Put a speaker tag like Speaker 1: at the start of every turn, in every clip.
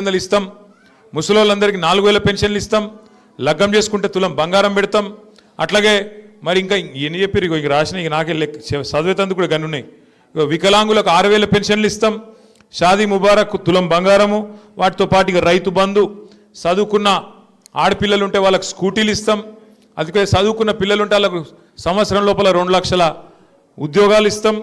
Speaker 1: వందలు ఇస్తాం. ముసలోళ్ళందరికీ నాలుగు వేల పెన్షన్లు ఇస్తాం. లగ్గం చేసుకుంటే తులం బంగారం పెడతాం. అట్లాగే మరి ఇంకా ఎన్ని చెప్పారు ఇక రాసిన ఇక నాకే లెక్క చదివేతందుకు కూడా గన్ను ఉన్నాయి. వికలాంగులకు ఆరు వేల పెన్షన్లు ఇస్తాం. షాదీ ముబారక్ తులం బంగారము వాటితో పాటు ఇక రైతు బంధు. చదువుకున్న ఆడపిల్లలు ఉంటే వాళ్ళకి స్కూటీలు ఇస్తాం. అందుకే చదువుకున్న పిల్లలు ఉంటే వాళ్ళకు సంవత్సరం లోపల రెండు లక్షల ఉద్యోగాలు ఇస్తాం.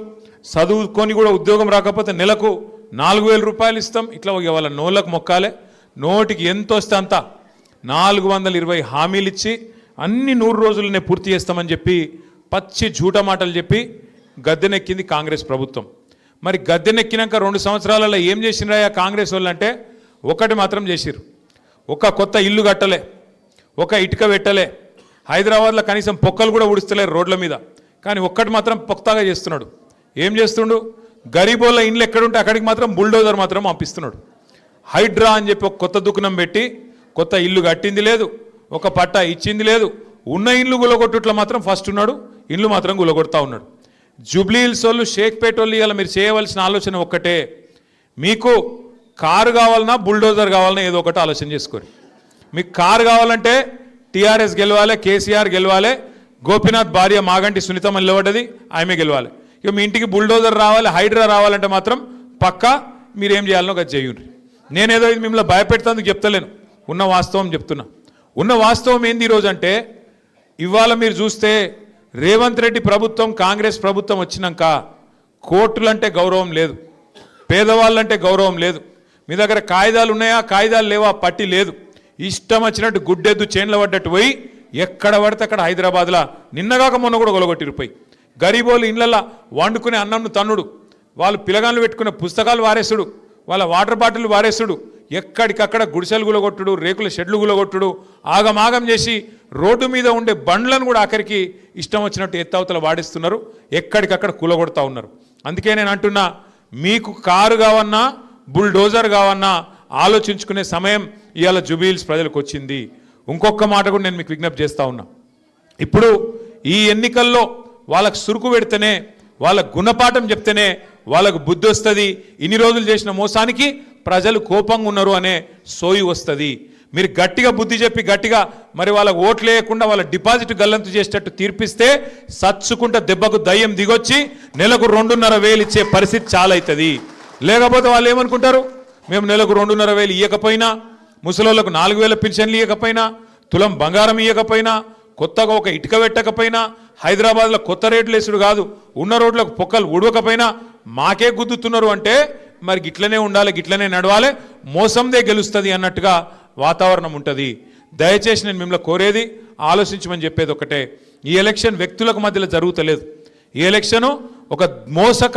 Speaker 1: చదువుకొని కూడా ఉద్యోగం రాకపోతే నెలకు నాలుగు వేల రూపాయలు ఇస్తాం. ఇట్లా వాళ్ళ నోళ్ళకు మొక్కాలే. నోటికి ఎంత వస్తే అంత. నాలుగు వందల ఇరవై హామీలు ఇచ్చి అన్ని నూరు రోజులనే పూర్తి చేస్తామని చెప్పి పచ్చి జూట మాటలు చెప్పి గద్దెనెక్కింది కాంగ్రెస్ ప్రభుత్వం. మరి గద్దెనెక్కినాక రెండు సంవత్సరాలలో ఏం చేసినాయా కాంగ్రెస్ వాళ్ళు అంటే ఒకటి మాత్రం చేసిరు ఒక కొత్త ఇల్లు కట్టలే. ఒక ఇటుక పెట్టలే. హైదరాబాద్లో కనీసం పొక్కలు కూడా ఉడిస్తలేరు రోడ్ల మీద. కానీ ఒక్కటి మాత్రం పొక్తాగా చేస్తున్నాడు. ఏం చేస్తుండు? గరీబోళ్ళ ఇండ్లు ఎక్కడుంటే అక్కడికి మాత్రం బుల్డోజర్ మాత్రం పంపిస్తున్నాడు. హైడ్రా అని చెప్పి ఒక కొత్త దుకుణం పెట్టి కొత్త ఇల్లు కట్టింది లేదు ఒక పట్టా ఇచ్చింది లేదు ఉన్న ఇల్లు గులగొట్టుట్లో మాత్రం ఫస్ట్ ఉన్నాడు ఇల్లు మాత్రం గులగొడతా ఉన్నాడు. జూబ్లీ హిల్స్ వాళ్ళు షేక్పేట వాళ్ళు మీరు చేయవలసిన ఆలోచన ఒక్కటే మీకు కారు కావాలన్నా బుల్డోజర్ కావాలన్నా ఏదో ఒకటి ఆలోచన చేసుకోరు. మీకు కారు కావాలంటే టీఆర్ఎస్ గెలవాలి కేసీఆర్ గెలవాలి గోపీనాథ్ భార్య మాగంటి సునీతమ్మ నిలబడ్డది ఆమె గెలవాలి. ఇక మీ ఇంటికి బుల్డోజర్ రావాలి హైడ్రా రావాలంటే మాత్రం పక్కా మీరు ఏం చేయాలనో అది చేయండి నేనేదో ఇది మిమ్మల్ని భయపెడతానికి చెప్తలేను. ఉన్న వాస్తవం చెప్తున్నా. ఉన్న వాస్తవం ఏంది ఈరోజు అంటే ఇవాళ మీరు చూస్తే రేవంత్ రెడ్డి ప్రభుత్వం కాంగ్రెస్ ప్రభుత్వం వచ్చినాక కోర్టులంటే గౌరవం లేదు. పేదవాళ్ళంటే గౌరవం లేదు. మీ దగ్గర కాగితాలు ఉన్నాయా? కాగితాలు లేవా? పట్టి లేదు. ఇష్టం వచ్చినట్టు గుడ్డెద్దు చేన్ల పడ్డట్టు పోయి ఎక్కడ పడితే అక్కడ హైదరాబాద్లో. నిన్నగాక మొన్న కూడా గొలగొట్టిరిపోయి గరీబోలు ఇళ్ళల్లో వండుకునే అన్నంను తన్నుడు. వాళ్ళు పిలగాళ్ళు పెట్టుకునే పుస్తకాలు వారేసుడు. వాళ్ళ వాటర్ బాటిల్ వారేసుడు. ఎక్కడికక్కడ గుడిసెలు గులగొట్టుడు రేకుల షెడ్లు గులగొట్టుడు. ఆగమాగం చేసి రోడ్డు మీద ఉండే బండ్లను కూడా ఆఖరికి ఇష్టం వచ్చినట్టు ఎత్తవతల వాడిస్తున్నారు. ఎక్కడికక్కడ కూలగొడతా ఉన్నారు. అందుకే నేను అంటున్నా మీకు కారు కావన్నా బుల్డోజర్ కావన్నా ఆలోచించుకునే సమయం ఇవాళ జుబీల్స్ ప్రజలకు వచ్చింది. ఇంకొక మాట కూడా నేను మీకు విజ్ఞప్తి చేస్తూ ఉన్నా. ఇప్పుడు ఈ ఎన్నికల్లో వాళ్ళకు సురుకు పెడితేనే వాళ్ళ గుణపాఠం చెప్తేనే వాళ్ళకు బుద్ధి వస్తుంది. ఇన్ని రోజులు చేసిన మోసానికి ప్రజలు కోపంగా ఉన్నారు అనే సోయి వస్తుంది. మీరు గట్టిగా బుద్ధి చెప్పి గట్టిగా మరి వాళ్ళకు ఓట్లు వేయకుండా వాళ్ళ డిపాజిట్ గల్లంతు చేసేటట్టు తీర్పిస్తే సచ్చుకుంట దెబ్బకు దయ్యం దిగొచ్చి నెలకు రెండున్నర వేలు ఇచ్చే పరిస్థితి చాలా అవుతుంది లేకపోతే వాళ్ళు ఏమనుకుంటారు? మేము నెలకు రెండున్నర వేలు ఇవ్వకపోయినా ముసలోళ్ళకు నాలుగు వేల పెన్షన్లు ఇవ్వకపోయినా తులం బంగారం ఇవ్వకపోయినా కొత్తగా ఒక ఇటుక పెట్టకపోయినా హైదరాబాద్లో కొత్త రేట్లు వేసుడు కాదు. ఉన్న రోడ్లకు పొక్కలు ఉడవకపోయినా మాకే గుద్దుతున్నారు అంటే మరి గిట్లనే ఉండాలి గిట్లనే నడవాలి మోసందే గెలుస్తుంది అన్నట్టుగా వాతావరణం ఉంటుంది. దయచేసి నేను మిమ్మల్ని కోరేది ఆలోచించమని చెప్పేది ఒకటే ఈ ఎలక్షన్ వ్యక్తులకు మధ్యలో జరుగుతలేదు. ఈ ఎలక్షను ఒక మోసక